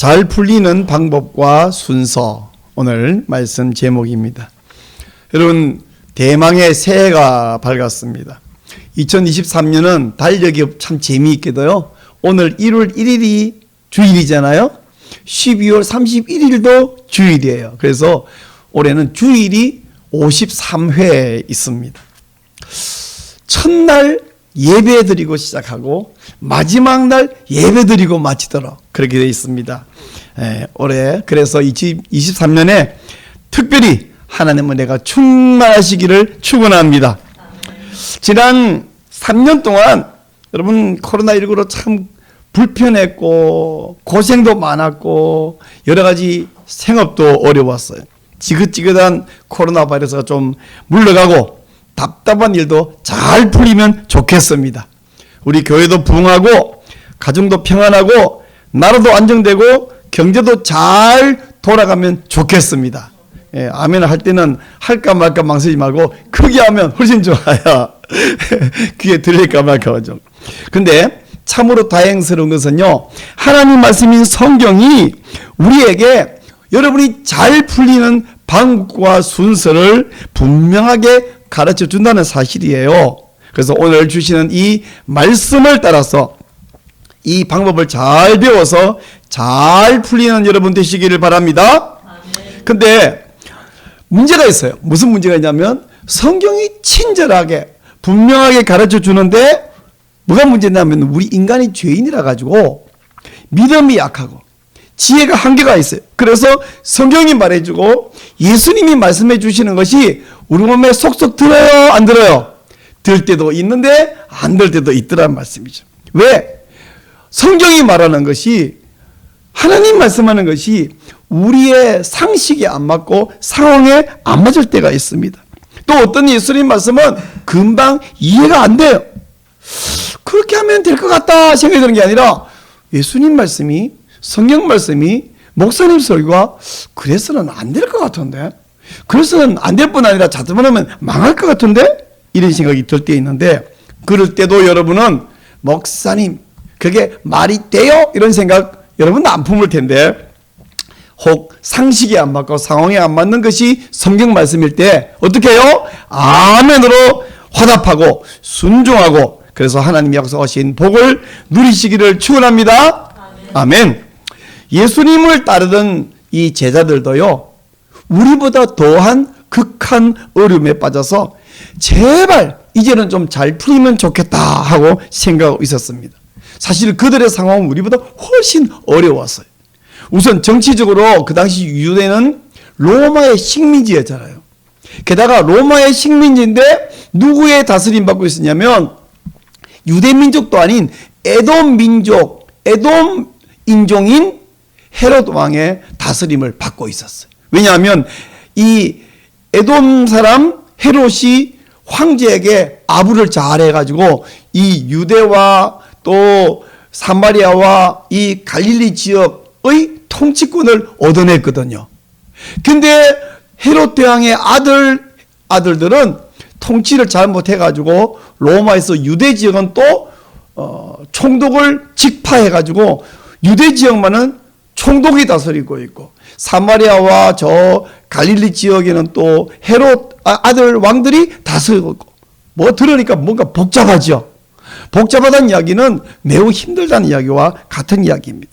잘 풀리는 방법과 순서 오늘 말씀 제목입니다. 여러분 대망의 새해가 밝았습니다. 2023년은 달력이 참 재미있게도요. 오늘 1월 1일이 주일이잖아요. 12월 31일도 주일이에요. 그래서 올해는 주일이 53회 있습니다. 첫날 예배 드리고 시작하고 마지막 날 예배 드리고 마치도록 그렇게 되어 있습니다. 에, 올해 그래서 2023년에 특별히 하나님 은혜가 충만하시기를 축원합니다. 지난 3년 동안 여러분 코로나19로 참 불편했고 고생도 많았고 여러 가지 생업도 어려웠어요. 지긋지긋한 코로나 바이러스가 좀 물러가고 답답한 일도 잘 풀리면 좋겠습니다. 우리 교회도 부흥하고 가정도 평안하고 나라도 안정되고 경제도 잘 돌아가면 좋겠습니다. 예, 아멘 할 때는 할까 말까 망설이지 말고 크게 하면 훨씬 좋아요. 귀에 들릴까 말까 하죠. 근데 참으로 다행스러운 것은요. 하나님 말씀인 성경이 우리에게 여러분이 잘 풀리는 방법과 순서를 분명하게 가르쳐 준다는 사실이에요. 그래서 오늘 주시는 이 말씀을 따라서 이 방법을 잘 배워서 잘 풀리는 여러분 되시기를 바랍니다. 근데 문제가 있어요. 무슨 문제가 있냐면 성경이 친절하게 분명하게 가르쳐 주는데 뭐가 문제냐면 우리 인간이 죄인이라 가지고 믿음이 약하고 지혜가 한계가 있어요. 그래서 성경이 말해주고 예수님이 말씀해 주시는 것이 우리 몸에 속속 들어요, 안 들어요? 들 때도 있는데 안 들 때도 있더란 말씀이죠. 왜? 성경이 말하는 것이 하나님 말씀하는 것이 우리의 상식에 안 맞고 상황에 안 맞을 때가 있습니다. 또 어떤 예수님 말씀은 금방 이해가 안 돼요. 그렇게 하면 될 것 같다 생각이 드는 게 아니라 예수님 말씀이 성경 말씀이 목사님 설교가 그래서는 안 될 것 같은데 그래서는 안 될 뿐 아니라 자칫만 하면 망할 것 같은데 이런 생각이 들 때 있는데 그럴 때도 여러분은 목사님 그게 말이 돼요? 이런 생각 여러분 안 품을 텐데 혹 상식이 안 맞고 상황에 안 맞는 것이 성경 말씀일 때 어떻게 해요? 아멘으로 화답하고 순종하고 그래서 하나님 약속하신 복을 누리시기를 축원합니다. 아멘. 예수님을 따르던 이 제자들도요. 우리보다 더한 극한 어려움에 빠져서 제발 이제는 좀 잘 풀리면 좋겠다 하고 생각하고 있었습니다. 사실 그들의 상황은 우리보다 훨씬 어려웠어요. 우선 정치적으로 그 당시 유대는 로마의 식민지였잖아요. 게다가 로마의 식민지인데 누구의 다스림 받고 있었냐면 유대 민족도 아닌 에돔 민족, 에돔 인종인 헤롯 왕의 다스림을 받고 있었어요. 왜냐하면 이 에돔 사람 헤롯이 황제에게 아부를 잘해 가지고 이 유대와 또 사마리아와 이 갈릴리 지역의 통치권을 얻어냈거든요. 근데 헤롯 대왕의 아들 아들들은 통치를 잘못해 가지고 로마에서 유대 지역은 또 어, 총독을 직파해 가지고 유대 지역만은 총독이 다스리고 있고 사마리아와 저 갈릴리 지역에는 또 헤롯 아, 아들 왕들이 다스리고 있고 뭐 들으니까 뭔가 복잡하죠. 복잡하다는 이야기는 매우 힘들다는 이야기와 같은 이야기입니다.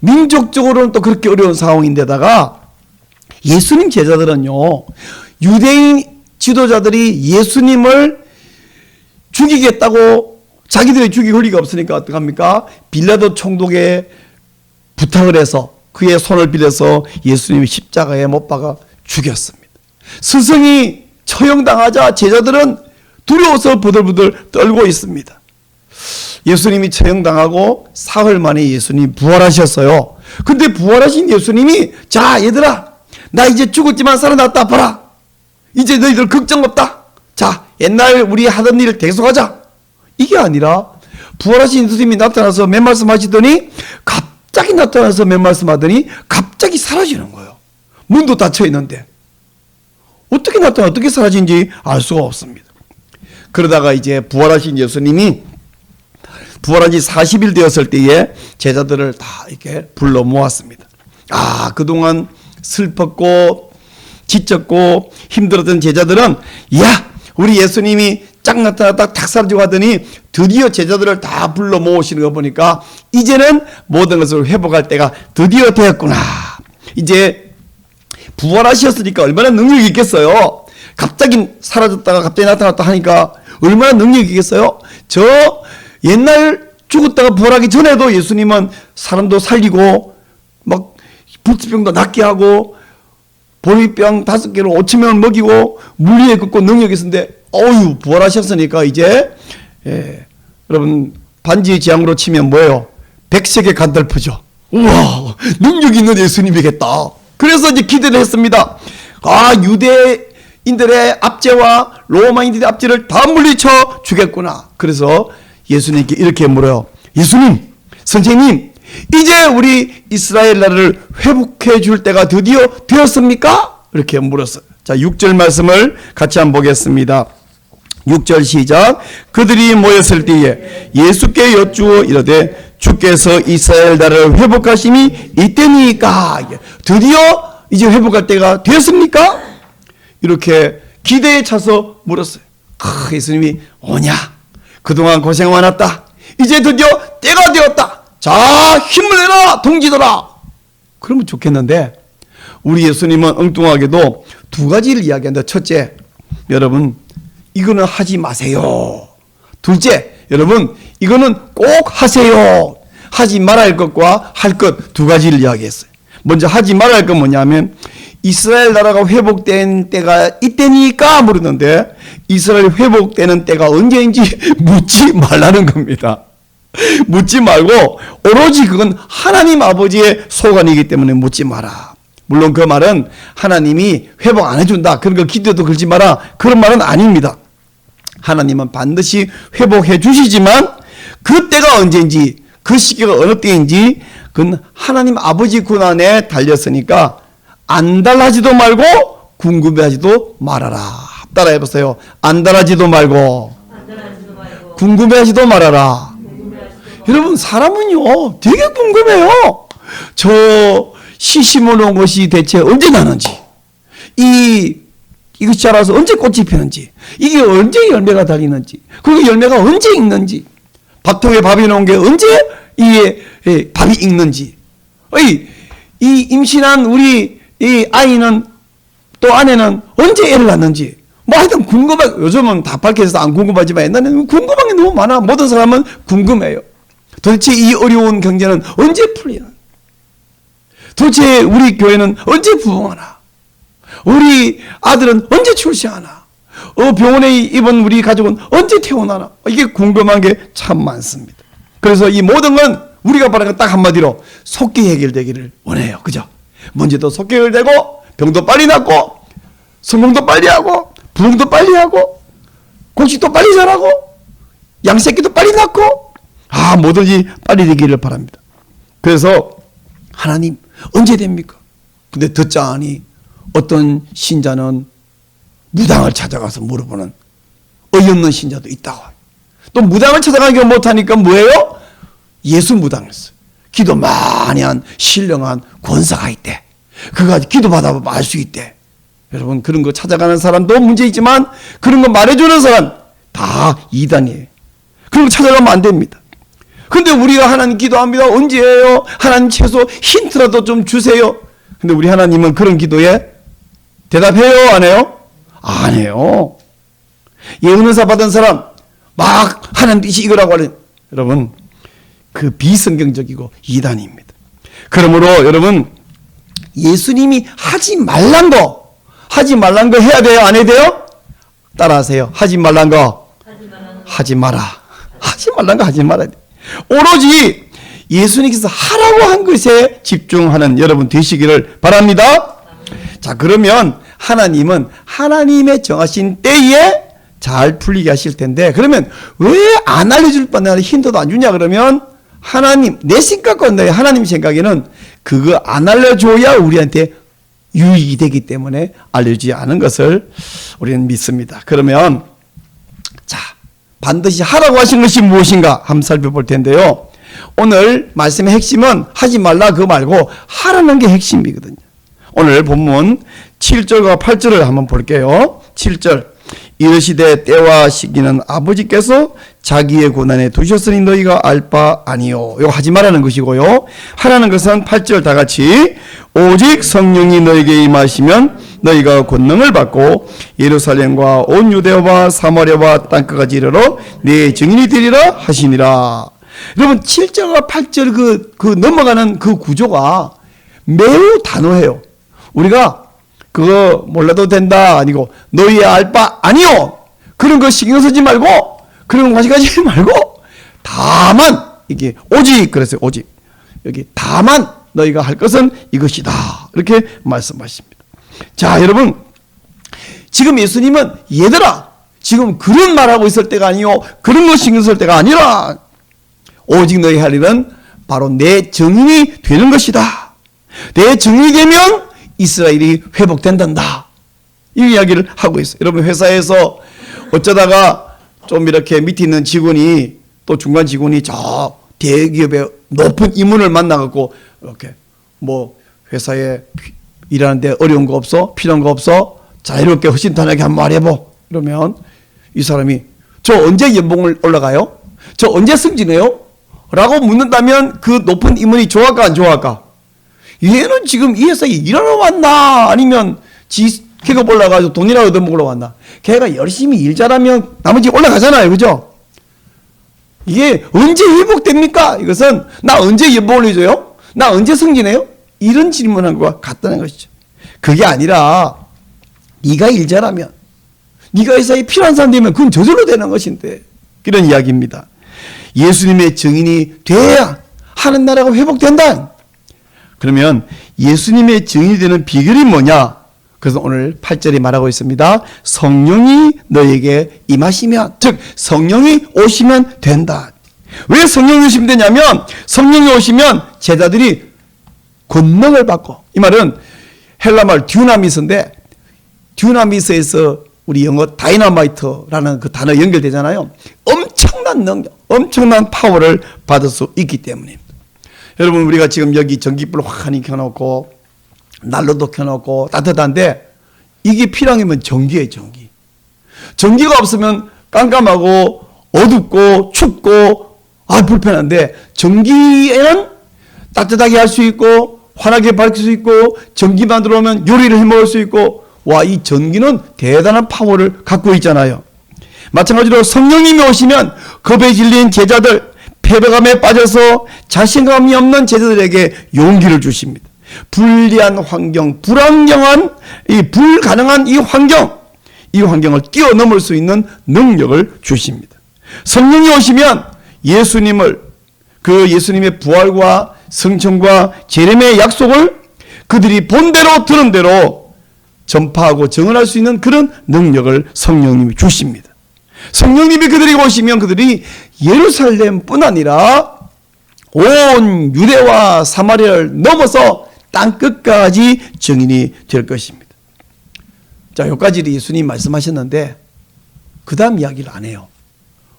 민족적으로는 또 그렇게 어려운 상황인데다가 예수님 제자들은요, 유대인 지도자들이 예수님을 죽이겠다고 자기들이 죽일 리가 없으니까 어떡합니까? 빌라도 총독에 부탁을 해서 그의 손을 빌려서 예수님이 십자가에 못 박아 죽였습니다. 스승이 처형당하자 제자들은 두려워서 부들부들 떨고 있습니다. 예수님이 처형당하고 사흘 만에 예수님 부활하셨어요. 근데 부활하신 예수님이 자 얘들아 나 이제 죽었지만 살아났다 봐라. 이제 너희들 걱정 없다. 자 옛날 우리 하던 일을 계속하자. 이게 아니라 부활하신 예수님이 나타나서 맨 말씀 하시더니 갑 자기 나타나서 맨 말씀 하더니 갑자기 사라지는 거예요. 문도 닫혀 있는데 어떻게 나타나 어떻게 사라진지 알 수가 없습니다. 그러다가 이제 부활하신 예수님이 부활한 지 40일 되었을 때에 제자들을 다 이렇게 불러 모았습니다. 아, 그동안 슬펐고 지쳤고 힘들었던 제자들은 야, 우리 예수님이 짝 나타났다 탁 사라지고 하더니 드디어 제자들을 다 불러 모으시는 거 보니까 이제는 모든 것을 회복할 때가 드디어 되었구나. 이제 부활하셨으니까 얼마나 능력이 있겠어요. 갑자기 사라졌다가 갑자기 나타났다 하니까 얼마나 능력이 있겠어요. 저 옛날 죽었다가 부활하기 전에도 예수님은 사람도 살리고 막 불치병도 낫게 하고 보리병 다섯 개로 오천 명을 먹이고 물리에 긋고 능력이 있었는데 어유 부활하셨으니까 이제 예, 여러분 반지 지향으로 치면 뭐예요? 백색의 간달프죠. 우와 능력 있는 예수님이겠다. 그래서 이제 기대를 했습니다. 아 유대인들의 압제와 로마인들의 압제를 다 물리쳐 주겠구나. 그래서 예수님께 이렇게 물어요. 예수님, 선생님, 이제 우리 이스라엘 나라를 회복해 줄 때가 드디어 되었습니까? 이렇게 물었어요. 자, 6절 말씀을 같이 한번 보겠습니다. 6절 시작. 그들이 모였을 때에 예수께 여쭈어 이르되 주께서 이스라엘 나라를 회복하심이 이때니까 드디어 이제 회복할 때가 되었습니까? 이렇게 기대에 차서 물었어요. 아, 예수님이 오냐? 그동안 고생 많았다. 이제 드디어 때가 되었다. 자, 힘을 내라, 동지들아. 그러면 좋겠는데, 우리 예수님은 엉뚱하게도 두 가지를 이야기한다. 첫째, 여러분, 이거는 하지 마세요. 둘째, 여러분, 이거는 꼭 하세요. 하지 말아야 할 것과 할 것 두 가지를 이야기했어요. 먼저 하지 말아야 할 건 뭐냐면, 이스라엘 나라가 회복된 때가 이때니까 물었는데, 이스라엘 회복되는 때가 언제인지 묻지 말라는 겁니다. 묻지 말고 오로지 그건 하나님 아버지의 소관이기 때문에 묻지 마라. 물론 그 말은 하나님이 회복 안 해준다. 그런 거 기도도 걸지 마라. 그런 말은 아닙니다. 하나님은 반드시 회복해 주시지만 그 때가 언제인지 그 시기가 어느 때인지 그건 하나님 아버지 권한에 달렸으니까 안달하지도 말고 궁금해하지도 말아라. 따라해 보세요. 안달하지도 말고 궁금해하지도 말아라. 여러분 사람은요 되게 궁금해요. 저 시심을 온 것이 대체 언제 나는지 이 이것이 자라서 언제 꽃이 피는지 이게 언제 열매가 달리는지 그리고 열매가 언제 익는지 밥통에 밥이 나온 게 언제 이 예, 밥이 익는지. 이, 이 임신한 우리 이 아이는 또 아내는 언제 애를 낳는지. 뭐 하여튼 궁금해. 요즘은 다 밝혀져서 안 궁금하지만 옛날에는 궁금한 게 너무 많아. 모든 사람은 궁금해요. 도대체 이 어려운 경제는 언제 풀리나? 도대체 우리 교회는 언제 부흥하나? 우리 아들은 언제 출세하나? 어, 병원에 입은 우리 가족은 언제 태어나나? 이게 궁금한 게 참 많습니다. 그래서 이 모든 건 우리가 바라는 건딱 한마디로 속기 해결되기를 원해요. 그죠? 문제도 속기 해결되고, 병도 빨리 낫고, 성공도 빨리 하고, 부흥도 빨리 하고, 곡식도 빨리 자라고, 양새끼도 빨리 낳고, 아, 뭐든지 빨리 되기를 바랍니다. 그래서 하나님 언제 됩니까? 근데 듣자하니 어떤 신자는 무당을 찾아가서 물어보는 어이없는 신자도 있다고. 또 무당을 찾아가기 못하니까 뭐예요? 예수 써. 기도 많이 한 신령한 권사가 있대. 그가 기도 받아보면 알 수 있대. 여러분 그런 거 찾아가는 사람도 문제 있지만 그런 거 말해주는 사람 다 이단이에요. 그런 거 찾아가면 안 됩니다. 근데 우리가 하나님 기도합니다. 언제예요? 하나님 최소 힌트라도 좀 주세요. 근데 우리 하나님은 그런 기도에 대답해요? 안 해요? 안 해요. 예언사 받은 사람 막 하나님 뜻이 이거라고 하는 여러분 그 비성경적이고 이단입니다. 그러므로 여러분 예수님이 하지 말란 거 하지 말란 거 해야 돼요? 안 해야 돼요? 따라하세요. 하지 말란 거 하지 마라. 하지 말란 거 하지 말아야 돼. 오로지 예수님께서 하라고 한 것에 집중하는 여러분 되시기를 바랍니다. 자, 그러면 하나님은 하나님의 정하신 때에 잘 풀리게 하실 텐데, 그러면 왜 안 알려줄 뻔한 힌트도 안 주냐, 그러면 하나님, 내 생각과 내 하나님 생각에는 그거 안 알려줘야 우리한테 유익이 되기 때문에 알려주지 않은 것을 우리는 믿습니다. 그러면, 자, 반드시 하라고 하신 것이 무엇인가 한번 살펴볼 텐데요. 오늘 말씀의 핵심은 하지 말라 그 말고 하라는 게 핵심이거든요. 오늘 본문 7절과 8절을 한번 볼게요. 7절 이르시되 때와 시기는 아버지께서 자기의 고난에 두셨으니 너희가 알 바 아니요. 이거 하지 말라는 것이고요. 하라는 것은 8절 다 같이 오직 성령이 너에게 임하시면 너희가 권능을 받고 예루살렘과 온 유대와 사마리아와 땅끝까지 이르러 네 증인이 되리라 하시니라. 여러분 7절과 8절 그, 그 넘어가는 그 구조가 매우 단호해요. 우리가 그거 몰라도 된다 아니고 너희의 알바 아니요. 그런 거 신경 쓰지 말고 그런 거 가져가지 말고 다만 이게 오직 그랬어요. 오직 여기 다만 너희가 할 것은 이것이다. 이렇게 말씀하십니다. 자, 여러분 지금 예수님은 얘들아 지금 그런 말하고 있을 때가 아니요 그런 거 신경 쓸 때가 아니라 오직 너희 할 일은 바로 내 증인이 되는 것이다. 내 증인이 되면 이스라엘이 회복된단다. 이 이야기를 하고 있어요. 여러분 회사에서 어쩌다가 좀 이렇게 밑에 있는 직원이 또 중간 직원이 저 대기업의 높은 임원을 만나갖고 이렇게 뭐 회사에 피- 일하는데 어려운 거 없어? 필요한 거 없어? 자유롭게 허심탄회하게 한번 말해보. 이러면 이 사람이 저 언제 연봉을 올라가요? 저 언제 승진해요? 라고 묻는다면 그 높은 임원이 좋아할까 안 좋아할까? 얘는 지금 이 회사에 일하러 왔나? 아니면 지 계급 올라가서 돈이라도 얻어먹으러 왔나? 걔가 열심히 일 잘하면 나머지 올라가잖아요. 그죠? 이게 언제 회복됩니까? 이것은 나 언제 연봉 올려줘요? 나 언제 승진해요? 이런 질문한 것과 같다는 것이죠. 그게 아니라 네가 일 잘하면 네가 회사에 필요한 사람 되면 그건 저절로 되는 것인데 이런 이야기입니다. 예수님의 증인이 돼야 하는 나라가 회복된다. 그러면 예수님의 증인이 되는 비결이 뭐냐? 그래서 오늘 8절에 말하고 있습니다. 성령이 너에게 임하시면, 즉, 성령이 오시면 된다. 왜 성령이 오시면 되냐면, 성령이 오시면 제자들이 권능을 받고, 이 말은 헬라말 듀나미스인데, 듀나미스에서 우리 영어 다이너마이트라는 그 단어 연결되잖아요. 엄청난 능력, 엄청난 파워를 받을 수 있기 때문입니다. 여러분 우리가 지금 여기 전기불 환히 켜놓고 난로도 켜놓고 따뜻한데 이게 필요하면 전기예요 전기. 전기가 없으면 깜깜하고 어둡고 춥고 아 불편한데 전기에는 따뜻하게 할 수 있고 환하게 밝힐 수 있고 전기만 들어오면 요리를 해 먹을 수 있고 와 이 전기는 대단한 파워를 갖고 있잖아요. 마찬가지로 성령님이 오시면 겁에 질린 제자들 패배감에 빠져서 자신감이 없는 제자들에게 용기를 주십니다. 불리한 환경, 불안정한 이 불가능한 이 환경, 이 환경을 뛰어넘을 수 있는 능력을 주십니다. 성령이 오시면 예수님을 그 예수님의 부활과 성천과 재림의 약속을 그들이 본 대로 들은 대로 전파하고 증언할 수 있는 그런 능력을 성령님이 주십니다. 성령님이 그들에게 오시면 그들이 예루살렘뿐 아니라 온 유대와 사마리아를 넘어서 땅 끝까지 증인이 될 것입니다. 자, 여기까지 예수님 말씀하셨는데 그 다음 이야기를 안 해요.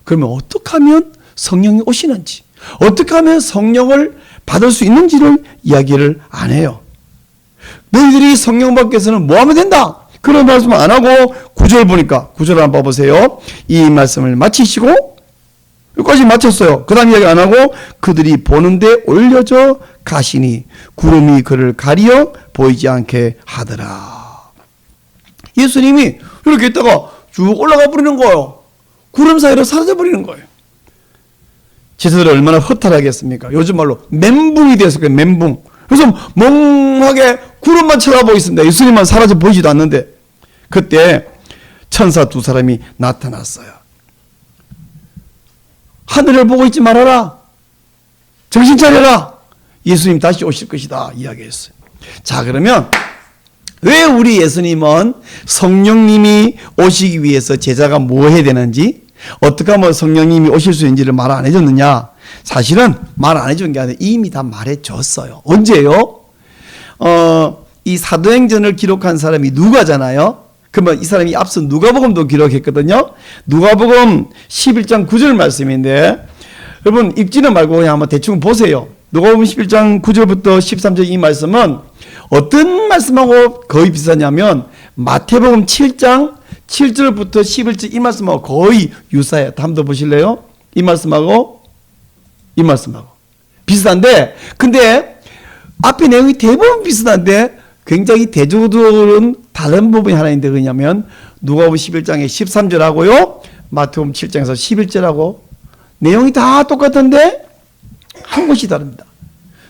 그러면 어떻게 하면 성령이 오시는지, 어떻게 하면 성령을 받을 수 있는지를 이야기를 안 해요. 너희들이 성령 받께서는 뭐 하면 된다? 그런 말씀 안 하고 구절 보니까 구절 한번 봐보세요. 이 말씀을 마치시고 여기까지 마쳤어요. 그 다음 이야기 안 하고 그들이 보는데 올려져 가시니 구름이 그를 가리어 보이지 않게 하더라. 예수님이 이렇게 있다가 쭉 올라가 버리는 거예요. 구름 사이로 사라져 버리는 거예요. 제자들이 얼마나 허탈하겠습니까? 요즘 말로 멘붕이 되었을 거예요. 멘붕. 그래서 멍하게 구름만 쳐다보고 있습니다. 예수님만 사라져 보이지도 않는데 그때 천사 두 사람이 나타났어요. 하늘을 보고 있지 말아라. 정신 차려라. 예수님 다시 오실 것이다. 이야기했어요. 자, 그러면 왜 우리 예수님은 성령님이 오시기 위해서 제자가 뭐 해야 되는지 어떻게 하면 성령님이 오실 수 있는지를 말 안 해줬느냐? 사실은 말 안 해준 게 아니라 이미 다 말해줬어요. 언제요? 어, 이 사도행전을 기록한 사람이 누가잖아요. 그러면 이 사람이 앞서 누가복음도 기록했거든요. 누가복음 11장 9절 말씀인데 여러분 읽지는 말고 그냥 한번 대충 보세요. 누가복음 11장 9절부터 13절 이 말씀은 어떤 말씀하고 거의 비슷하냐면 마태복음 7장 7절부터 11절 이 말씀하고 거의 유사해요. 한번 보실래요? 이 말씀하고 이 말씀하고 비슷한데 근데 앞에 내용이 대부분 비슷한데 굉장히 대조들은 다른 부분이 하나 있는데 그냐면 누가복음 11장에 13절하고요. 마태복음 7장에서 11절하고 내용이 다 똑같은데 한 곳이 다릅니다.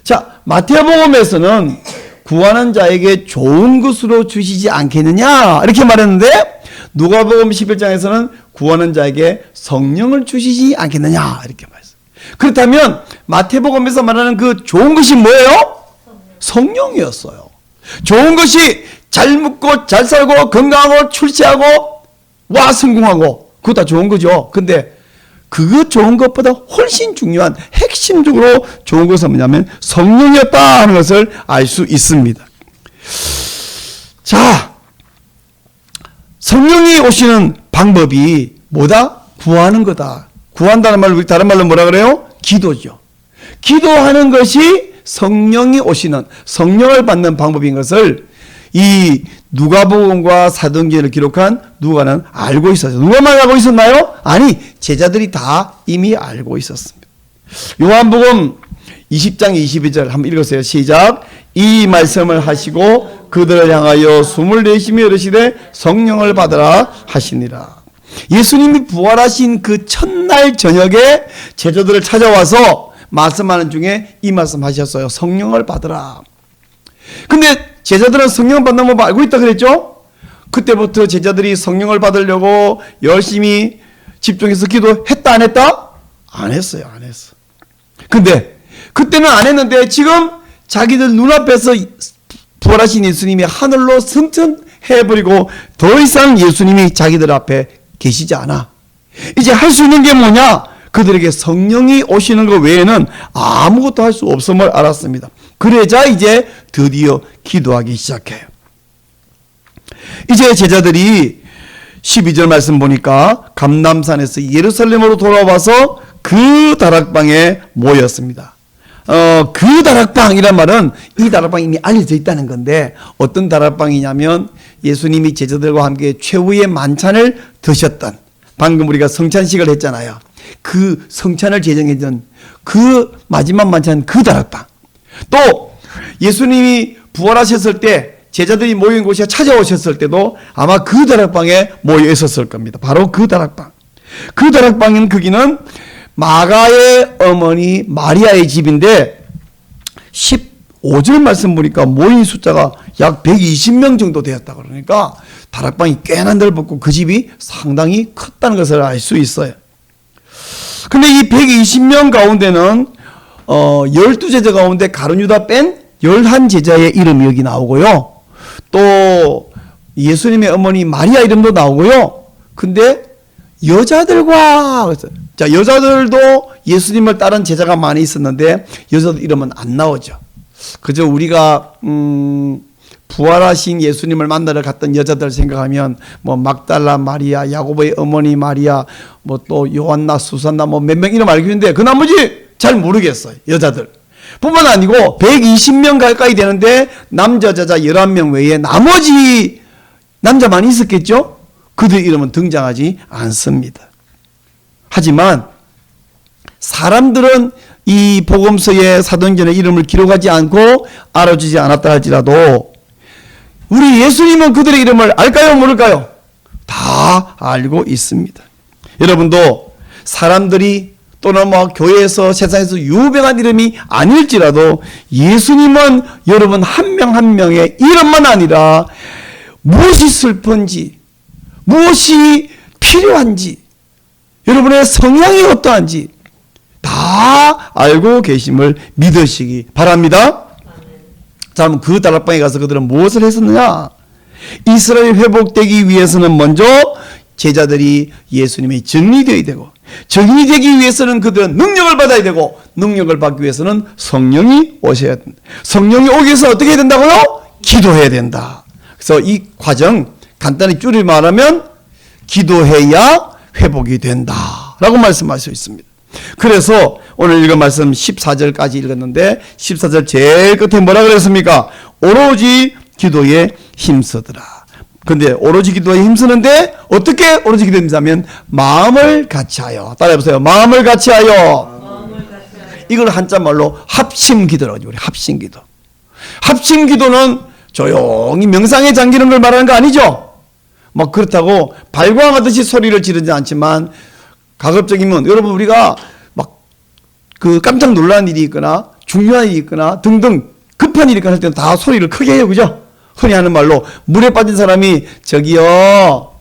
자, 마태복음에서는 구하는 자에게 좋은 것으로 주시지 않겠느냐 이렇게 말했는데 누가복음 11장에서는 구하는 자에게 성령을 주시지 않겠느냐 이렇게 말했어요. 그렇다면 마태복음에서 말하는 그 좋은 것이 뭐예요? 성령이었어요. 좋은 것이 잘 먹고 잘 살고 건강하고 출세하고 와 성공하고 그거 다 좋은 거죠. 근데 그 좋은 것보다 훨씬 중요한 핵심적으로 좋은 것은 뭐냐면 성령이었다 하는 것을 알 수 있습니다. 자, 성령이 오시는 방법이 뭐다? 구하는 거다. 구한다는 말로 우리 다른 말로 뭐라 그래요? 기도죠. 기도하는 것이 성령이 오시는 성령을 받는 방법인 것을 이 누가복음과 사도행전을 기록한 누가는 알고 있었어요. 누가만 알고 있었나요? 아니, 제자들이 다 이미 알고 있었습니다. 요한복음 20장 22절 한번 읽으세요. 시작. 이 말씀을 하시고 그들을 향하여 숨을 내쉬며 이르시되 성령을 받으라 하시니라. 예수님이 부활하신 그 첫날 저녁에 제자들을 찾아와서 말씀하는 중에 이 말씀 하셨어요. 성령을 받으라. 근데 제자들은 성령 받는 법 알고 있다 그랬죠? 그때부터 제자들이 성령을 받으려고 열심히 집중해서 기도했다 안 했다? 안 했어요. 안 했어. 근데 그때는 안 했는데 지금 자기들 눈앞에서 부활하신 예수님이 하늘로 승천해버리고 더 이상 예수님이 자기들 앞에 계시지 않아. 이제 할 수 있는 게 뭐냐? 그들에게 성령이 오시는 것 외에는 아무것도 할 수 없음을 알았습니다. 그러자 이제 드디어 기도하기 시작해요. 이제 제자들이 12절 말씀 보니까 감남산에서 예루살렘으로 돌아와서 그 다락방에 모였습니다. 어, 그 다락방이란 말은 이 다락방이 이미 알려져 있다는 건데 어떤 다락방이냐면 예수님이 제자들과 함께 최후의 만찬을 드셨던 방금 우리가 성찬식을 했잖아요. 그 성찬을 제정했던 그 마지막 만찬 그 다락방. 또 예수님이 부활하셨을 때 제자들이 모인 곳에 찾아오셨을 때도 아마 그 다락방에 모여 있었을 겁니다. 바로 그 다락방. 그 다락방인 크기는 마가의 어머니 마리아의 집인데 15절 말씀 보니까 모인 숫자가 약 120명 정도 되었다 그러니까 다락방이 꽤나 넓었고 그 집이 상당히 컸다는 것을 알 수 있어요. 근데 이 120명 가운데는 어 12제자 가운데 가룟유다 뺀 11제자의 이름이 여기 나오고요. 또 예수님의 어머니 마리아 이름도 나오고요. 근데 여자들과 자 여자들도 예수님을 따른 제자가 많이 있었는데 여자들 이름은 안 나오죠. 그저 우리가 음 부활하신 예수님을 만나러 갔던 여자들 생각하면 뭐 막달라 마리아, 야고보의 어머니 마리아, 뭐 또 요한나, 수산나 뭐 몇 명 이름 알고 있는데 그 나머지 잘 모르겠어요. 여자들. 뿐만 아니고 120명 가까이 되는데 남자 자자 11명 외에 나머지 남자만 있었겠죠? 그들 이름은 등장하지 않습니다. 하지만 사람들은 이 복음서의 사도행전의 이름을 기록하지 않고 알아주지 않았다 할지라도 우리 예수님은 그들의 이름을 알까요 모를까요? 다 알고 있습니다. 여러분도 사람들이 또는 뭐 교회에서 세상에서 유명한 이름이 아닐지라도 예수님은 여러분 한명한 명의 이름만 아니라 무엇이 슬픈지 무엇이 필요한지 여러분의 성향이 어떠한지 다 알고 계심을 믿으시기 바랍니다. 자, 그 다락방에 가서 그들은 무엇을 했었느냐? 이스라엘 회복되기 위해서는 먼저 제자들이 예수님의 정리되어야 되고 정리되기 위해서는 그들은 능력을 받아야 되고 능력을 받기 위해서는 성령이 오셔야 된다. 성령이 오기 위해서 어떻게 해야 된다고요? 기도해야 된다. 그래서 이 과정 간단히 줄여 말하면 기도해야 회복이 된다 라고 말씀하실 수 있습니다. 그래서 오늘 읽은 말씀 14절까지 읽었는데 14절 제일 끝에 뭐라 그랬습니까? 오로지 기도에 힘쓰더라. 근데 오로지 기도에 힘쓰는데 어떻게 오로지 기도에 힘쓰면 마음을 같이하여 따라해보세요. 마음을 같이하여 이걸 한자 말로 합심 기도라고 하죠. 우리 합심 기도. 합심 기도는 조용히 명상에 잠기는 걸 말하는 거 아니죠? 막 그렇다고 발광하듯이 소리를 지르지 않지만 가급적이면 여러분 우리가 막 그 깜짝 놀라는 일이 있거나 중요한 일이 있거나 등등 급한 일이 있거나 할 때는 다 소리를 크게 해요. 그죠? 흔히 하는 말로 물에 빠진 사람이 저기요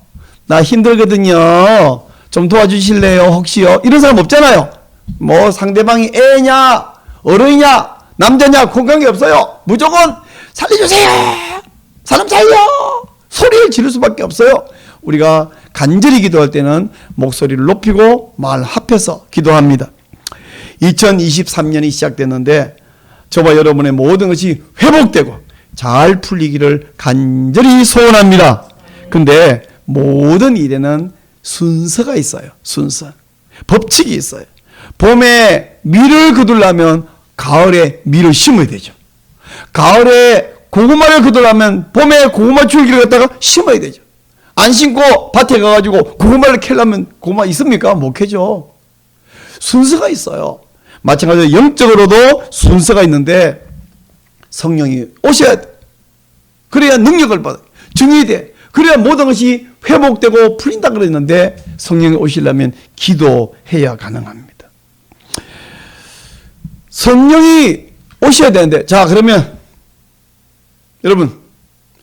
나 힘들거든요. 좀 도와주실래요? 혹시요? 이런 사람 없잖아요. 뭐 상대방이 애냐 어른이냐 남자냐 건강이 없어요. 무조건 살려주세요. 사람 살려. 소리를 지를 수밖에 없어요. 우리가 간절히 기도할 때는 목소리를 높이고 말 합해서 기도합니다. 2023년이 시작됐는데 저와 여러분의 모든 것이 회복되고 잘 풀리기를 간절히 소원합니다. 근데 모든 일에는 순서가 있어요. 순서. 법칙이 있어요. 봄에 밀을 거두려면 가을에 밀을 심어야 되죠. 가을에 고구마를 거두려면 봄에 고구마 줄기를 갖다가 심어야 되죠. 안 심고 밭에 가가지고 고구마를 캐려면 고구마 있습니까? 못 캐죠. 순서가 있어요. 마찬가지로 영적으로도 순서가 있는데 성령이 오셔야 돼. 그래야 능력을 받아. 증이 돼. 그래야 모든 것이 회복되고 풀린다 그랬는데 성령이 오시려면 기도해야 가능합니다. 성령이 오셔야 되는데 자 그러면 여러분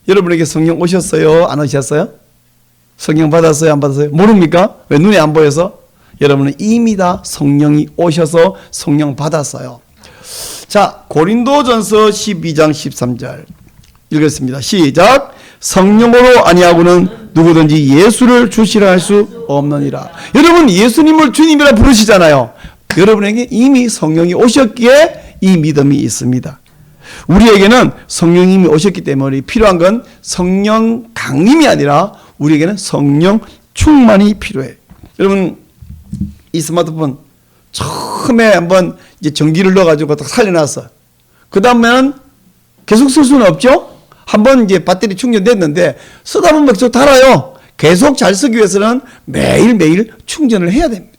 여러분에게 성령 오셨어요? 안 오셨어요? 성령 받았어요? 안 받았어요? 모릅니까? 왜 눈에 안 보여서? 여러분은 이미 다 성령이 오셔서 성령 받았어요. 자, 고린도전서 12장 13절 읽겠습니다. 시작. 성령으로 아니하고는 누구든지 예수를 주시라 할 수 없느니라. 여러분 예수님을 주님이라 부르시잖아요. 여러분에게 이미 성령이 오셨기에 이 믿음이 있습니다. 우리에게는 성령님이 오셨기 때문에 필요한 건 성령 강림이 아니라 우리에게는 성령 충만이 필요해. 여러분 이 스마트폰 처음에 한번 이제 전기를 넣어가지고 딱 살려놨어. 그 다음에는 계속 쓸 수는 없죠. 한번 이제 배터리 충전됐는데 쓰다 보면 계속 달아요. 계속 잘 쓰기 위해서는 매일 매일 충전을 해야 됩니다.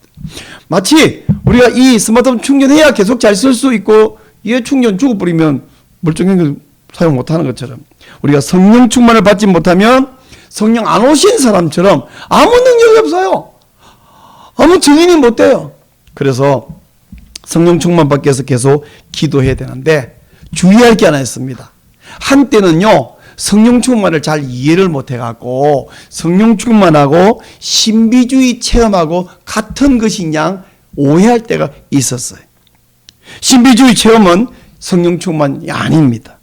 마치 우리가 이 스마트폰 충전해야 계속 잘 쓸 수 있고 얘 충전 죽어버리면 멀쩡히 사용 못하는 것처럼 우리가 성령 충만을 받지 못하면 성령 안 오신 사람처럼 아무 능력이 없어요. 아무 증인이 못 돼요. 그래서 성령 충만 받기 위해서 계속 기도해야 되는데 주의할 게 하나 있습니다. 한때는요, 성령 충만을 잘 이해를 못 해 갖고 성령 충만하고 신비주의 체험하고 같은 것인 양 오해할 때가 있었어요. 신비주의 체험은 성령 충만이 아닙니다.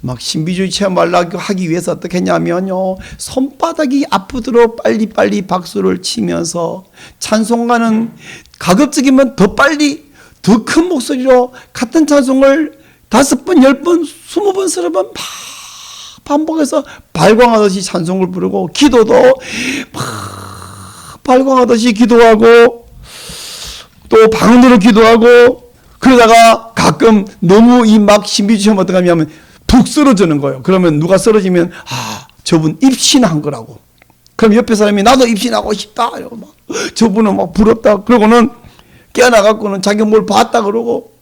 막 신비주의 체험하려고 하기 위해서 어떻게 했냐면요. 손바닥이 아프도록 빨리빨리 박수를 치면서 찬송가는 가급적이면 더 빨리 더 큰 목소리로 같은 찬송을 다섯 번, 열 번, 스무 번, 서너 번막 반복해서 발광하듯이 찬송을 부르고 기도도 막 발광하듯이 기도하고 또 방언으로 기도하고 그러다가 가끔 너무 이 막 신비주의 체험 어떻게 하냐면 푹 쓰러지는 거예요. 그러면 누가 쓰러지면 아 저분 입신한 거라고. 그럼 옆에 사람이 나도 입신하고 싶다. 이러고 막 저분은 막 부럽다. 그러고는 깨어나갖고는 자기 뭘 봤다 그러고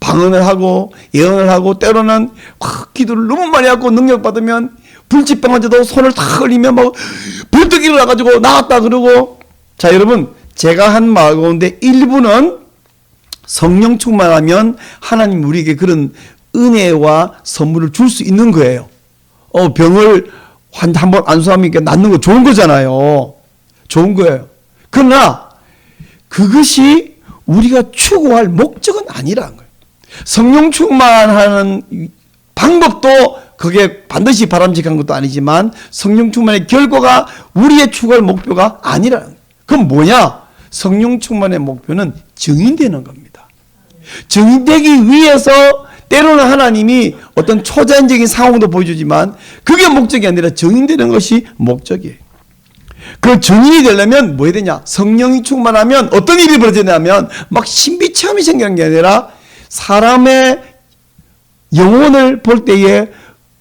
방언을 하고 예언을 하고 때로는 확 기도를 너무 많이 하고 능력 받으면 불치병 환자도 손을 다 흘리면 막 불떡 일어나가지고 나왔다 그러고 자 여러분 제가 한 말 가운데 일부는 성령 충만하면 하나님 우리에게 그런 은혜와 선물을 줄 수 있는 거예요. 어, 병을 한번 안수하니까 낫는 거 좋은 거잖아요. 좋은 거예요. 그러나 그것이 우리가 추구할 목적은 아니라는 거예요. 성령 충만하는 방법도 그게 반드시 바람직한 것도 아니지만 성령 충만의 결과가 우리의 추구할 목표가 아니라는 거예요. 그럼 뭐냐? 성령 충만의 목표는 증인되는 겁니다. 증인되기 위해서 때로는 하나님이 어떤 초자연적인 상황도 보여주지만 그게 목적이 아니라 정인되는 것이 목적이에요. 그 증인이 되려면 뭐 해야 되냐? 성령이 충만하면 어떤 일이 벌어지냐면 막 신비 체험이 생기는 게 아니라 사람의 영혼을 볼 때에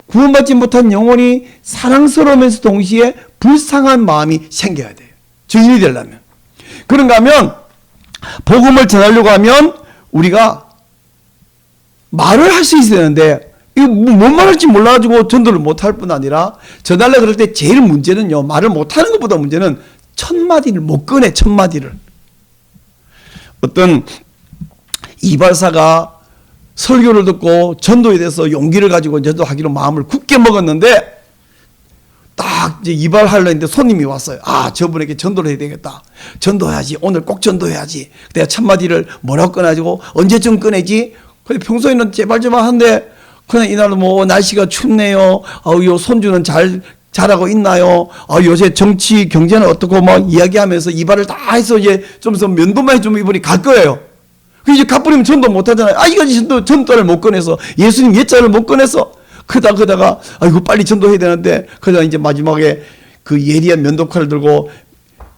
구원받지 못한 영혼이 사랑스러우면서 동시에 불쌍한 마음이 생겨야 돼요. 증인이 되려면. 그런가 하면 복음을 전하려고 하면 우리가 말을 할 수 있어야 되는데 이거 뭐- 뭔 말할지 몰라가지고 전도를 못할 뿐 아니라 전달래 그럴 때 제일 문제는요 말을 못하는 것보다 문제는 첫 마디를 못 꺼내 첫 마디를 어떤 이발사가 설교를 듣고 전도에 대해서 용기를 가지고 전도하기로 마음을 굳게 먹었는데 딱 이제 이발하려 했는데 손님이 왔어요. 아, 저분에게 전도를 해야 되겠다. 전도해야지. 오늘 꼭 전도해야지. 내가 첫마디를 뭐라고 꺼내가지고 언제쯤 꺼내지? 근데 평소에는 제발 좀 하는데 그냥 이날은 뭐 날씨가 춥네요. 아우, 요 손주는 잘 잘하고 있나요? 아, 요새 정치 경제는 어떻고 막 이야기하면서 이발을 다 해서 이제 좀더 면도만 해주면 이분이 갈 거예요. 그 이제 갚으면 전도 못 하잖아요. 아, 이거 전도, 전도를 못 꺼내서 예수님 예자를 못 꺼내서 그다 그다가 아이고 빨리 전도해야 되는데 그러다 이제 마지막에 그 예리한 면도칼을 들고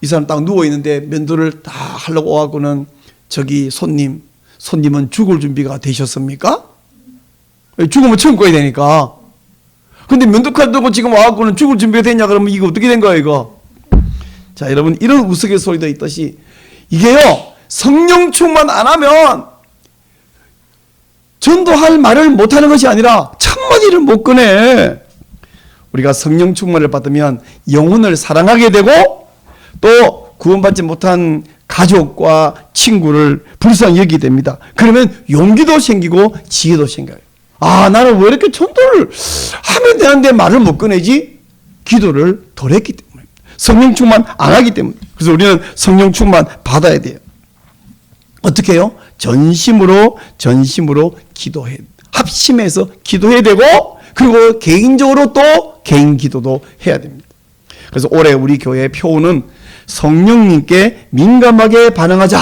이 사람 딱 누워 있는데 면도를 다 하려고 와갖고는 저기 손님 손님은 죽을 준비가 되셨습니까? 죽으면 처음 꺼야 되니까. 근데 면도칼 들고 지금 와갖고는 죽을 준비가 됐냐 그러면 이거 어떻게 된 거야 이거? 자 여러분 이런 우스갯소리도 있듯이 이게요 성령 충만 안 하면 전도할 말을 못하는 것이 아니라 첫마디를 못 꺼내. 우리가 성령 충만을 받으면 영혼을 사랑하게 되고 또 구원받지 못한 가족과 친구를 불쌍히 여기게 됩니다. 그러면 용기도 생기고 지혜도 생겨요. 아, 나는 왜 이렇게 전도를 하면 되는데 말을 못 꺼내지? 기도를 덜 했기 때문에. 성령 충만 안 하기 때문에. 그래서 우리는 성령 충만 받아야 돼요. 어떻게 해요? 전심으로 전심으로 기도해 합심해서 기도해야 되고 그리고 개인적으로 또 개인 기도도 해야 됩니다. 그래서 올해 우리 교회 표는 성령님께 민감하게 반응하자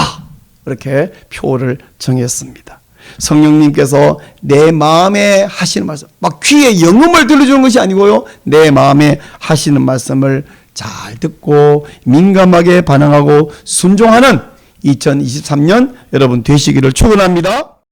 이렇게 표를 정했습니다. 성령님께서 내 마음에 하시는 말씀, 막 귀에 영음을 들려주는 것이 아니고요, 내 마음에 하시는 말씀을 잘 듣고 민감하게 반응하고 순종하는 2023년 여러분 되시기를 축원합니다.